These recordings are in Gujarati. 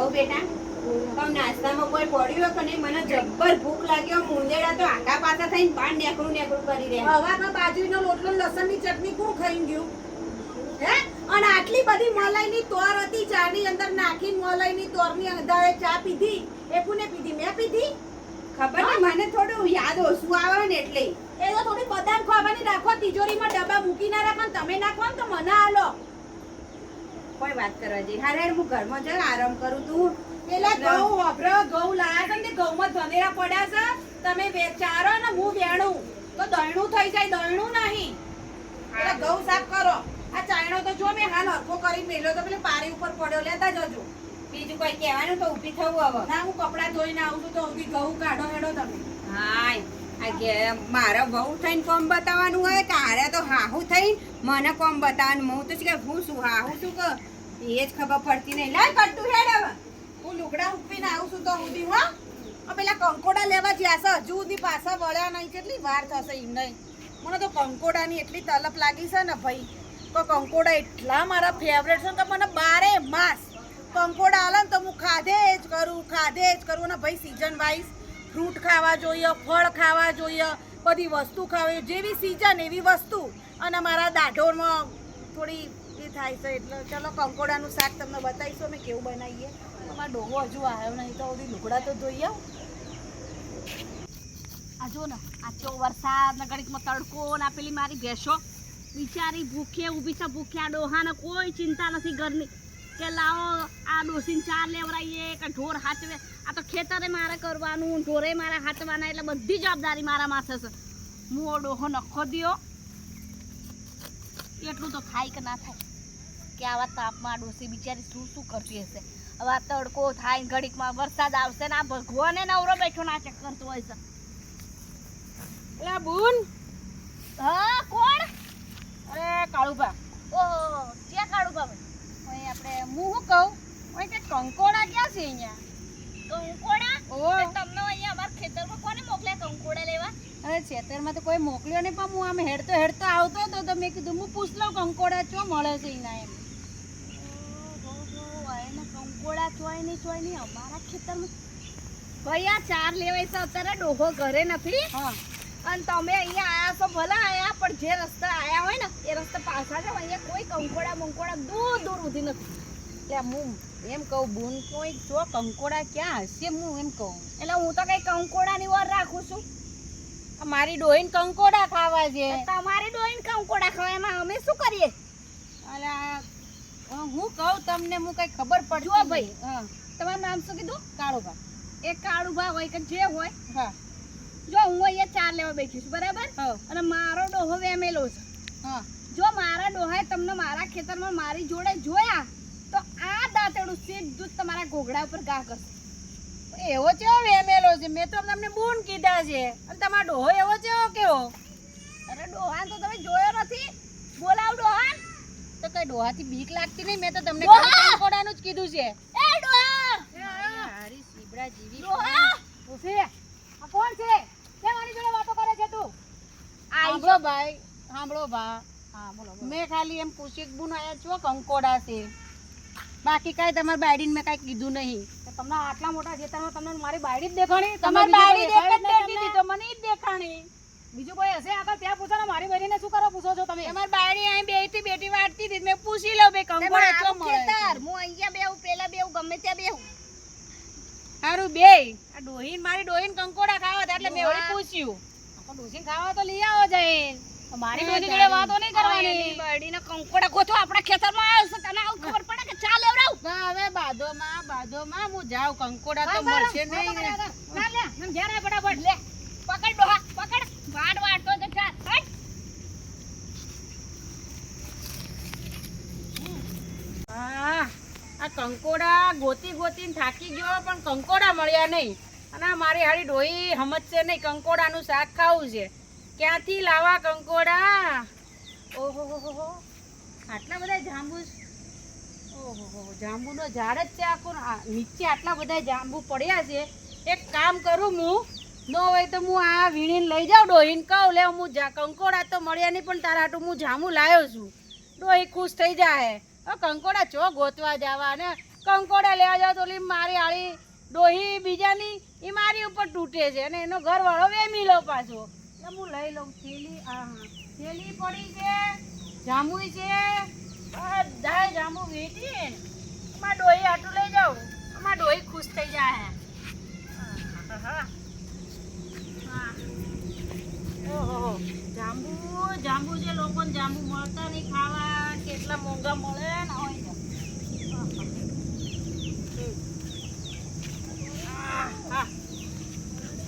બહુ બેટા. તો નાસ્તામાં કોઈ પડ્યું કે નહીં મને જબ્બર ભૂખ લાગ્યો મુંદેડા તો આખા પાતા થઈને પાન નેકરું નેકરું કરી રહ્યા હવારમાં બાજરીનો લોટલો લસણની ચટણી કોણ ખાઈ ગયું? હે? અને આટલી બધી મલાઈની તોર હતી ચાની અંદર નાખી મલાઈની તોરની અંદર ચા પીધી એ કોને પીધી મેં પીધી? ખબર ને મને થોડું યાદ ઓછું આવે ને એટલે. એ તો થોડી બદામ ખાવાની રાખો તિજોરીમાં ડબ્બા મૂકી ના રાખો તમે નાખો ને તો મને આલો કોઈ વાત કરવા જઈ હારે હું ઘરમાં જઈ આરામ કરું તું. પેલા ઘઉં વાપરો ઘઉં લાયા છે ને તે ઘઉંમાં ધનેરા પડ્યા છે. તમે વેચારો ને હું વેણું. તો દયણું થઈ જાય દયણું નહીં. પેલા ઘઉં સાફ કરો. આ ચાયણો તો જો મેં હાલ હરખો કરી મેલ્યો તો પેલે પારી ઉપર પડ્યો લેતા જજો. બીજું કોઈ કહેવાનું તો ઊભી થવું હવે. ના હું કપડાં ધોઈને આવું છું તો ઊભી ઘઉં કાઢો હેડો તમે. હાય. મારા વહુ થઈને કોમ બતાવવાનું હોય કે હારે તો હાહુ થઈને મને કોમ બતાવવાનું. હું તો કે હું શું હાહુ શું કે એ જ ખબર પડતી નહીં. લાય કટ્ટું હેડ હવે. હું લુગડા ઉપીને આવું છું તો સુધી હો? આ પેલા કંકોડા લેવા જ્યાં છે હજુ સુધી પાછા વળ્યા નહીં. કેટલી વાર થશે એમ નહીં. મને તો કંકોડાની એટલી તલપ લાગી છે ને ભાઈ. તો કંકોડા એટલા મારા ફેવરેટ છે કે મને બારે માસ કંકોડા આલે તો હું ખાધે જ કરું, ખાધે જ કરું. ને ભાઈ સિઝન વાઇઝ ફ્રૂટ ખાવા જોઈએ, ફળ ખાવા જોઈએ, બધી વસ્તુ ખાવી જેવી સિઝન એવી વસ્તુ. અને મારા દાઢોમાં થોડી એ થાય છે એટલે ચલો કંકોડાનું શાક તમને બતાવીશું, અમે કેવું બનાવીએ. અમારો ડોહો હજુ આવ્યો નહીં તો બધી લુગડા તો ધોઈ આવ. આ જો ને, આ ચો વરસાદ ને ઘડીકમાં તડકો ને આ પેલી મારી ભેંસો. બિચારી ભૂખે, ઊભી છે ભૂખ્યા ડોહાને કોઈ ચિંતા નથી ઘરની. કે લાવો, આ ડોસીને ચાર લેવડાવીએ કે ઢોર હાચવે. આ તો ખેતરે મારે કરવાનું, ઢોરે મારે હાચવાના, એટલે બધી જવાબદારી મારા માથે છે. હું ડોહો નખો દિયો. એટલું તો થાય કે ના થાય કે આવા તાપમાં ડોસી બિચારી શું શું કરતી હશે? હવે આ તડકો થાય ઘડીકમાં વરસાદ આવશે ને આ ભગવાને નવરો બેઠો ના ચેક કરતો હોય છે. એટલે બુન. હા કોણ? અરે કાળુભા. ઓહો ક્યાં કાળુભા ભાઈ? આપણે હું શું કહું? અહીં કે કંકોડા ક્યાં છે અહીંયા? કંકોડા? ઓહો. તમને અહીંયા અમારા ખેતરમાં કોને મોકલ્યા કંકોડા લેવા? અરે છેતરમાં તો કોઈ મોકલ્યો નહીં પણ હું આમ હેડતો હેડતો આવતો હતો તો મેં કીધું હું પૂછ લઉં કંકોડા ચો મળે છે એના એમ. કંકોડા ચોય નહીં ચોય નહીં અમારા ખેતરમાં. ભાઈ આ ચાર લેવાય છે અત્યારે ડોહો ઘરે નથી. અને તમે અહીંયા આયા છો ભલે આયા પણ જે રસ્તા આયા હોય ને એ રસ્તા પાછા જાવ અહીંયા કોઈ કંકોડા મંકોડા દૂર દૂર સુધી નથી. એટલે હું એમ કહું બૂન કોઈ જો કંકોડા ક્યાં હશે હું એમ કહું. એટલે હું તો કઈ કંકોડાની વાર રાખું છું. મારી ડોહીન કંકોડા ખાવા છે. તમારી ડોહીન કંકોડા ખાવા એમાં અમે શું કરીએ? અલા હું કહું તમને હું કઈ ખબર પડતી જો ભાઈ. હા. તમારું નામ શું કીધું? કાળુભા એ કાળુભા હોય કે જે હોય હા. જો હું અહીંયા ચાર લેવા બેઠી છું બરાબર? અને મારો ડોહો વેમેલો છે. હા. જો મારા ડોહાએ તમને મારા ખેતરમાં મારી જોડે જોયા તો આ દાંતેડું સીધું તમારા ઘોઘડા ઉપર ઘા કરશે. એવો ચેવો વેમેલો છે? મેં તો તમને બૂન કીધા છે. અને તમારો ડોહો એવો ચેવો કેવો? અરે ડોહાન તો તમે જોયો નથી? બોલાવ ડોહાન. તો કઈ ડોહાથી બીક લાગતી નહીં? મેં તો તમને કોડાનું જ કીધું છે. એ ડોહા! હારી સીબડા જીવી ડોહા! ઉસે આ કોણ છે? કેમ મારી જોડે વાતો કરે છે તું? સાંભળો ભાઈ સાંભળો ભા. હા બોલો. મેં ખાલી એમ પૂછ્યું કે બુન આયા છો કંકોડા છે. બાકી કાઈ તમારી બાયડીને મેં કાઈ કીધું નહીં. તો તમને આટલા મોટા ખેતરમાં તમને મારી બાયડી જ દેખાણી? તમારી બાયડી દેખાણી? તો મને જ દેખાણી. બીજું કોઈ હશે? આગળ ત્યાં પૂછો ને મારી બહેરીને શું કરો પૂછો છો તમે? અમાર બાયડી અહીં બેઠી બેટી વાટતી હતી મેં પૂછી લઉં બે કંગોળ એટલો મળે હું અહીંયા બેહું પેલા બેહું ગમે ત્યાં બેહું. સારું બે. આ ડોહીન મારી ડોહીન કંકોડા ખાવા હતા એટલે મેં વળી પૂછ્યું. તો ડોસી ખાવા તો લઈ આવો જઈન. મારી ડોસી જોડે વાતો નહીં કરવાની. બરડીને કંકોડા ગોતો આપણા ખેતરમાં આવ્યો છે તને આવું ખબર પડે કે ચાલ લેવડાવ? ના હવે બાધોમાં બાધોમાં હું જાઉં. કંકોડા તો મળશે નહીં. ના લે મને ઘેર ફટાફટ. લે. પકડ ડોહા. આ કંકોડા ગોતી ગોતીને થાકી ગયો, પણ કંકોડા મળ્યા નહીં. અને મારી હાડી ડોહી સમજશે નહીં, કંકોડાનું શાક ખાવું છે. ક્યાંથી લાવા કંકોડા? ઓહો. આટલા બધા જાંબુ ઓહો. જાંબુનો ઝાડ જ છે આખું. નીચે આટલા બધા જાંબુ પડ્યા છે. એક કામ કરું હું. ન હોય તો હું આ વીણીને લઈ જાઉં ડોહીને કહું, લે, હું જા, કંકોડા તો મળ્યા નહીં, પણ તારા હાટું હું જામું લાવ્યો છું. ડોહી ખુશ થઈ જાય. હવે કંકોડા, ચો ગોતવા જવા ને? કંકોડા લેવા જાવ તો મારી આળી ડોહી બીજાની એ મારી ઉપર તૂટે છે અને એનો ઘર વાળો વેમી લો પાછો. એટલે હું લઈ લઉં, થેલી હા હા, થેલી પડી છે જાંબુ છે. બધાય જાંબુ વેચી અમાર ડોહી આટલું લઈ જાઉં. અમાર ડોહી ખુશ થઈ જાય. હા ઓહો જાંબુ જાંબુ જે નહીં ખાવા, કેટલા મોંઘા મળે ને હોય.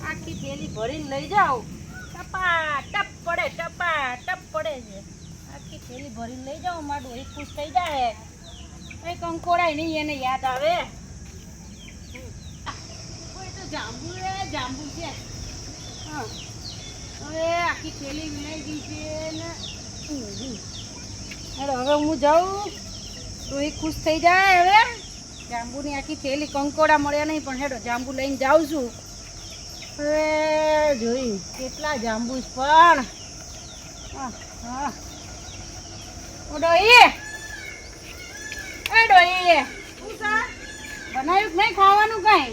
આખી થેલી ભરીને લઈ જાઓ. ટપા ટપ પડે ટપા ટપ પડે છે. આખી થેલી ભરીને લઈ જાઓ, મારું ડોહી ખુશ થઈ જાય એ કંકોડાય નહીં, એને યાદ આવે. જાંબુ જાંબુ છે. હા. હવે આખી થેલી વિનાઈ ગઈ છે ને. હેડો હવે હું જાઉં. તો એ ખુશ થઈ જાય હવે. જાંબુની આખી થેલી કંકોડા મળ્યા નહીં પણ હેડો જાંબુ લઈને જાઉં છું. હવે જોઈ કેટલા જાંબુ પણ. ડોહી એ છે? બનાવ્યું કે નહીં ખાવાનું કઈ?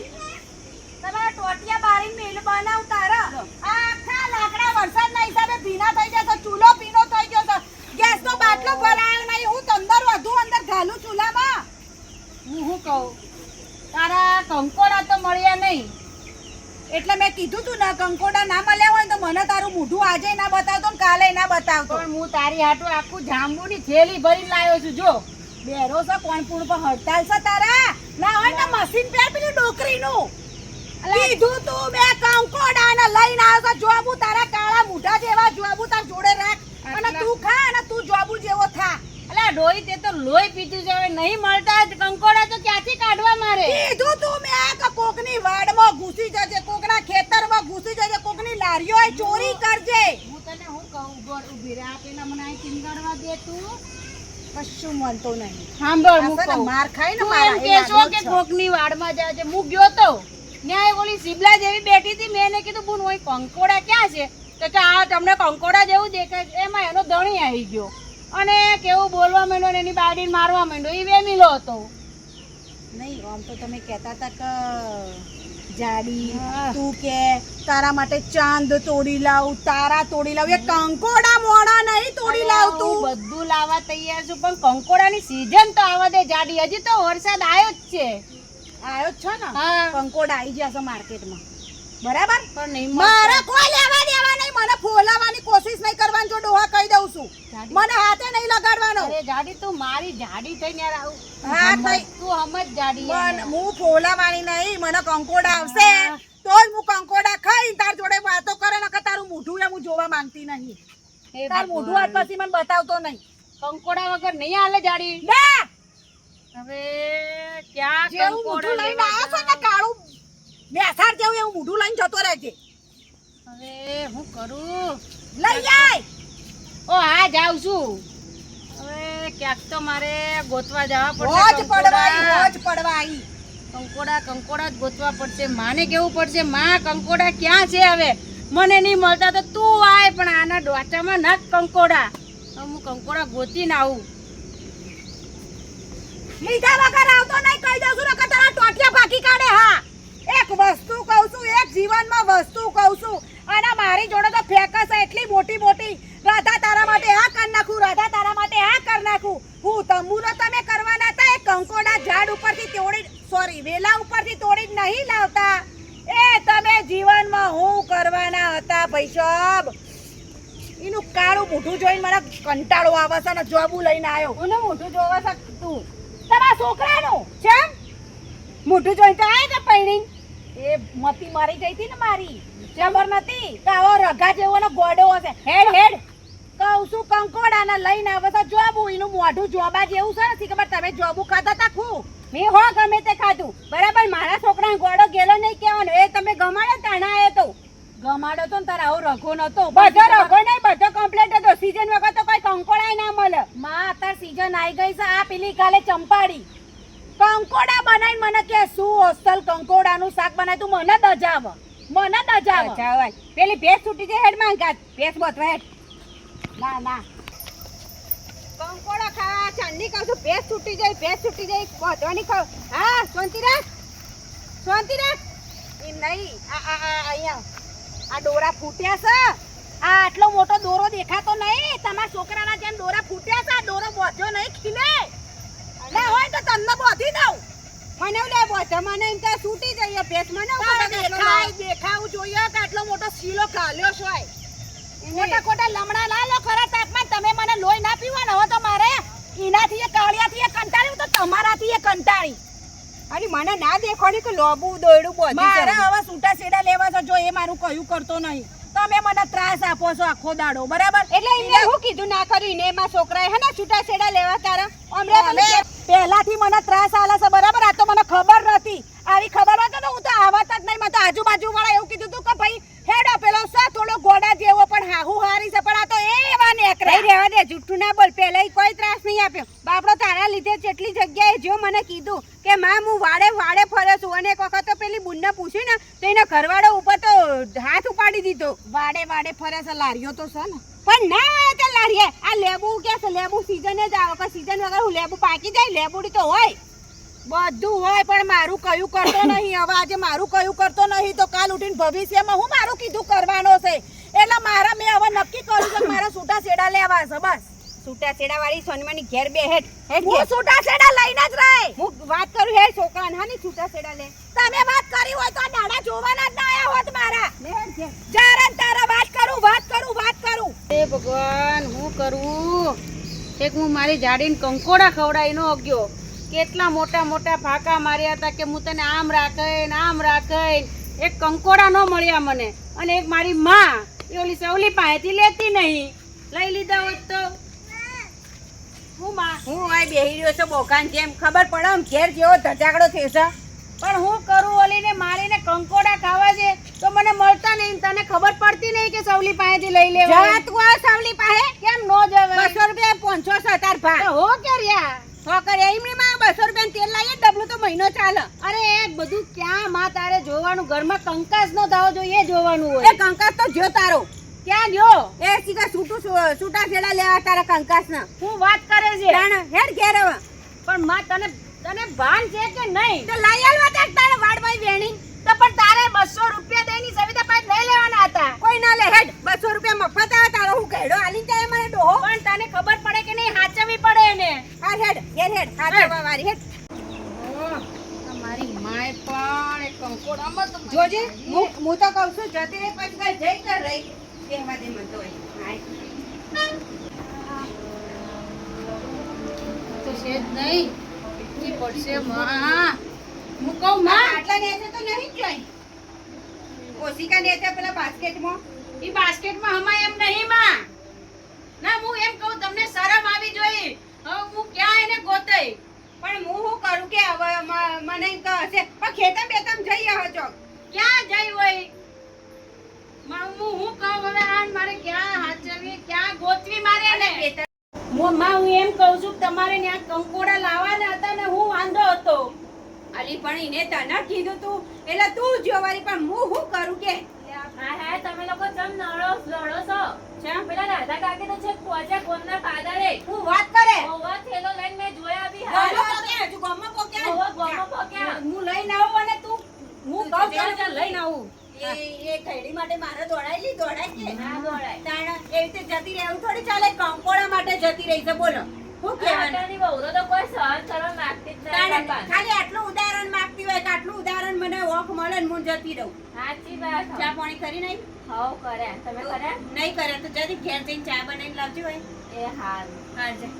તમારા ટોટિયા બારી મેલ બનાવ તારા. આખા લાકડા વરસાદના હિસાબે ભીના થઈ જાય તો ચૂલો છે ગેસનો બાટલો ભરાયો નહીં. હું તો અંદર વધુ અંદર ઘાલું ચૂલામાં હું શું કહું? તારા કંકોડા તો મળ્યા નહીં. એટલે મેં કીધું તું ને કંકોડા ના મળ્યા હોય ને તો મને તારું મોઢું આજે ના બતાવતો ને કાલે ના બતાવતો. પણ હું તારી હાટું આખું જાંબુની થેલી ભરીને લાવ્યો છું જો. બેરો છે કોણ પૂણ પર હડતાલ છે તારા? ના હોય ને મશીન પેર પેલી ડોકરીનું કીધું તું મેં કંકોડા ને લઈને આવ્યો તો જોબુ તારા કાળા મૂઢા જેવા જોબું તાર જોડે રાખ અને તું ખા અને તું જોબુ જેવો થા. અલા ડોઈ તે તો લોહી પીતું છે નહીં મળતા કંકોડા તો ક્યાંથી કાઢવા મારે? કીધું તું મેં કે કોકની વાડમાં ઘૂસી જજે કોકના ખેતરમાં ઘૂસી જજે કોકની લારીઓ ચોરી કરજે. હું તને હું કહું ઊભો ઊભી રહે. આપેલા મને આ ચીંગાડવા દે તું. કશું મળતો નહીં. સાંભળ હું આ છે ને કહું. માર ખાઈ ને મારા એમ જ કે. કોકની વાડમાં છે હું ગયો તો. ન્યાય ઓલી સિબલા જેવી બેઠી હતી મેં એને કીધું બુન ઓય કંકોડા ક્યાં છે? તો કે આ તમને કંકોડા જેવું દેખાય એમાં એનો ધણી આવી ગયો. અને કેવું બોલવા માંડ્યો ને એની બાડીને મારવા માંડ્યો. એ વેમીલો હતો. નહીં આમ તો તમે કહેતા હતા કે જાડી તું કે તારા માટે ચાંદ તોડી લાવ તારા તોડી લાવ. એ કંકોડા મોડા નહીં તોડી લાવ તું બધું લાવવા તૈયાર છું પણ કંકોડાની સીઝન તો આવવા દે જાડી. હજી તો વરસાદ આવ્યો જ છે. આવ્યો જ છો ને? હા. કંકોડા આવી જશે માર્કેટમાં બરાબર? પણ નહીં મારા કોઈ લેવા મને ફોલાવાની કોશિશ નહીં કરવાની જો ડોહા કહી દઉં છું. મને હાથે નહીં લગાડવાનો. અરે જાડી તું મારી જાડી થઈને યાર આવું. હા, થઈ. તું સમજ જાડી. મન- હું ફોલાવાની નહીં મને કંકોડા આવશે. તો જ હું કંકોડા ખાઈ તાર જોડે વાતો કરે નકર તારું મોઢું એ હું જોવા માંગતી નહીં. તાર મોઢું આજ પછી મને બતાવતો નહીં. કંકોડા વગર નહીં હાલે જાડી? લે હવે ક્યાં કંકોડા મોઢું લઈને આવ્યો છો ને? કાળું? બેસાડ જેવું એવું મોઢું લઈને જતો રહેજે. હવે હું કરું? લઈ આય ઓ હા જાઉં છું હવે ક્યાંક તો મારે ગોતવા જવા પડશે પડવાઈ કંકોડા. પડવાઈ કંકોડા કંકોડા જ ગોતવા પડશે. માને કેવું પડશે? માં કંકોડા ક્યાં છે હવે? મને નહીં મળતા તો તું આય પણ આના ડોચામાં નાખ કંકોડા. હું કંકોડા ગોતીને આવું. લીધા વગર આવતો નહીં કહી દઉં છું નકર તારા ટોટિયા ભાગી કાઢે હા. એક વસ્તુ કહું છું એક જીવનમાં વસ્તુ કહું છું. અને મારી જોડે તો ફેકસ એટલી મોટી મોટી. રાધા તારા માટે આ કર નાખું રાધા તારા માટે આ કર નાખું. હું તમુરો તમે કરવાના હતા એ કંકોડા ઝાડ ઉપરથી તોડી સોરી વેલા ઉપરથી તોડી નહીં લાવતા. એ તમે જીવનમાં હું કરવાના હતા ભાઈસાબ. એનું કાળું મોઢું જોઈને મને કંટાળો આવે છે અને જોબુ લઈને આવ્યો. કોને મોઢું જોવા છે તું? તમારા છોકરાનું છે મોઢું જોઈને તો આવે તા પૈણી? મતી મારી ગઈ હતી ને મારી. ખબર નથી? કે આવો રગા જેવો ને ગોડો હશે. હેડ હેડ. કહું છું કંકોડા ને લઈને આવે તો જોબું એનું મોઢું જોબા જેવું છે નથી ખબર તમે જોબું ખાતા તા ખું મેં હો ગમે તે ખાધું. બરાબર મારા છોકરાને ગોડો ગેલો નહીં કહેવાનો. એ તમે ગમાડો તાણા એ તો. ગમાડો તો તારા આવો રઘો નતો બધો રઘો નહીં બધો કમ્પ્લેટ હતો. સીઝન વગર તો કોઈ કંકોડાય ના મળે. માં અત્યારે સીઝન આવી ગઈ છે. આ પેલી કાલે ચંપાડી. કંકોડા બનાવી મને કે શું અસલ કંકોડાનું શાક બનાય? તું મને દજાવ મને દજાવ. અચ્છા પેલી ભેસ છૂટી જાય હેડમાં ભેસ ભેંસ બતવા હેડ. ના ના. કંકોડા ખાવા ચાંદી કહું છું. ભેંસ છૂટી જાય ભેસ છૂટી જાય. બોધવાની ખાવ. હા શાંતિ રાખ. શાંતિ રાખ. એમ નહીં આ આ આ અહીંયા. આ દોરા ફૂટ્યા છે. આ આટલો મોટો દોરો દેખાતો નહીં. તમારા છોકરાના જેમ દોરા ફૂટ્યા છે. આ દોરો બોધ્યો નહીં ખીલે ના હોય તો તમને બોધી દઉં મને લે બોધે મને એમ તો છૂટી જઈએ. ભેંસ મને દેખાય દેખાવું જોઈએ કે આટલો મોટો શીલો કાલ્યો છે મોટા ખોટા લમણા લાલો ખરા તાપમાન તમે મને લોહી ના પીવાનો હવે તો મારે એનાથી એ કાળિયાથી એ કંટાળ્યું તો તમારાથી એ કંટાળી. અરે મને ના દેખોડી કે લોબુ દોયડું બોધી મારે. હવે સૂટા છેડા લેવા છો જો એ મારું કયું કરતો નહીં. તમે મને ત્રાસ આપો છો આખો દાડો બરાબર? એટલે એને હું કીધું ના કર્યું ને એમાં છોકરાએ હે ને છૂટા છેડા લેવા તારા? હમણાં અમે પેલું પહેલાથી મને ત્રાસ આલે છે બરાબર આ તો મને ખબર નથી આવી ખબર હોય તો હું તો આવત જ નહીં મને તો આજુબાજુ વાળા એવું કીધું તું કે ભાઈ હેડો પેલો સા થોડો ગોડા જેવો પણ હાહુ હારી છે પણ આ તો એવા નેકરે રહી રહેવા દે જુઠ્ઠું ના બોલ પેલા કોઈ ત્રાસ નહીં આપ્યો બાપડો તારા લીધે જેટલી જગ્યાએ જો મને કીધું કે માં હું વાડે વાડે ફર્યો છું અને એક વખત તો પેલી બુનને પૂછ્યું ને તો એના ઘરવાળો ઉપર તો હાથ ઉપાડી દીધો વાડે વાડે ફરે છે લારીઓ તો છે ને. પણ ના તે લારીએ આ લેબુ કે છે લેબુ સીઝન જ આવે કે સીઝન વગર હું લેબુ પાકી જાય લેબુડી તો હોય. બધું હોય પણ મારું કયું કરતો નહીં. હવે આજે મારું કયું કરતો નહીં તો કાલ ઉઠીને ભવિષ્યમાં હું મારું કીધું કરવાનો છે? એટલે મારા મેં હવે નક્કી કર્યું છે કે મારા છૂટા છેડા લેવા છે બસ. છૂટા છેડા વાળી સોનમાની ઘેર બે હેઠ હેઠ હું. છૂટા છેડા લઈને જ રહે. હું વાત કરું હે છોકરાને હા ની છૂટા છેડા લે. તમે વાત કરી હોય તો આ દાડા જોવાના જ ના આવ્યા હોત મારા. લે હેઠ ઘેર. જારે ને તારા વાત કરું વાત કરું વાત કરું હે ભગવાન હું કરું એક હું મારી જાડીને કંકોડા ખવડાવીનો અગ્યો કેટલા મોટા મોટા ફાંકા માર્યા હતા કે હું તને આમ રાખે ને આમ રાખે એક કંકોડા ન મળ્યા મને. અને એક મારી માં એ ઓલી સવલી પાસેથી લેતી નહીં. લઈ લીધા હોત તો? હું માં? હું આ બેહી રહ્યો છું બોકાન જેમ ખબર પડે આમ ઘેર જેવો ધજાગડો થયો પણ હું કરું ઓલીને મારીને કંકોડા ખાવા છે? તો મને મળતા નહીં તને ખબર પડતી નહીં કે સવલી પાસેથી લઈ લેવા તું આ સવલી પાસે કેમ નો જવાય? બસો રૂપિયા પાંચસો તાર ભા હો કે રહ્યા સો કરે એમની માં બસો રૂપિયા તેલ લાવીએ ડબલું તો મહિનો ચાલે. અરે એ બધું ક્યાં માં તારે જોવાનું? ઘરમાં કંકાસ નો થાવો જોઈએ જોવાનું હોય. એ કંકાસ તો જો તારો. ક્યાં ગયો એ સીધા છૂટું છૂટા ફેલા લેવા તારા કંકાસ ના હું વાત કરે છે? હેડ ઘેર પણ માં તને તને ભાન છે કે નહીં? તો લઈ આલવા તાર વાડભાઈ વેણી. પણ તારે બસો રૂપિયા દેની સવિતા પાસે લઈ લેવાના હતા. કોઈ ના લે હેડ બસો રૂપિયા મફત આવે તારો હું કેડો આલી જાય મને ડોહો. પણ તને ખબર પડે કે નહીં હાચવી પડે એને. હા હેડ ઘેર હેડ હાચવા વાળી હેડ. મારી માય પણ એક કંકોડામાં તો જોજે હું હું તો કહું છું જતી રહી પછી કઈ જઈ કર રહી કહેવા દે મને તો તો જ નહીં પડશે માં. હું કહું માં. આટલા નેચે તો નહીં જોઈ. ઓશિકા નેચે પેલા બાસ્કેટમાં. એ બાસ્કેટમાં હમાય એમ નહીં માં. ના હું એમ કહું તમને શરમ આવી જોઈએ હવે હું ક્યાં એને ગોતઈ? પણ હું શું કરું કે હવે મને એમ કહે છે પણ ખેતમ બેતમ જઈએ આવો ક્યાં જઈ હોય? માં હું હું કહું હવે આ મારે ક્યાં હાચવી ક્યાં ગોતવી મારે એને? હું માં હું એમ કહું છું કે તમારે ત્યાં કંકોડા લાવવાના હતા ને હું વાંધો હતો. અલી પણ એને તને કીધું તું. એટલે તું જોવારી પણ હું શું કરું કે? હા હા તમે લોકો જમ નળો નળો છો. ચમ? પેલા દાદા કાકે તો છે પહોંચ્યા ગોમના પાદરે. હું વાત કરે? ઓવા થેલો લઈને મેં જોયા બી હા હા પોક્યા, હજુ ગોમમાં પોક્યા. ઓવા ગોમમાં પોક્યા. હું લઈને આવું અને તું? હું કહું છું લઈને આવું. એ એ ઘડી માટે મારે દોડાયેલી દોડાય કે ના દોડાય. તાણ એવી રીતે જતી રહેવું થોડી ચાલે? કંકોડા માટે જતી રહી છે બોલો. શું કહેવાનું આટાની તો કોઈ સહન કરવા માંગતી જ નહીં ખાલી આટલું ઉદાહરણ માંગતી હોય કે આટલું ઉદાહરણ મને ઓખ મળે ને હું જતી રહું. સાચી વાત ચા પાણી કરી નહીં હઉ કર્યા. તમે કર્યા? નહીં કરે તો જરી ઘેર જઈને ચા બનાવીને લાવજો હોય એ હાલ હા જા.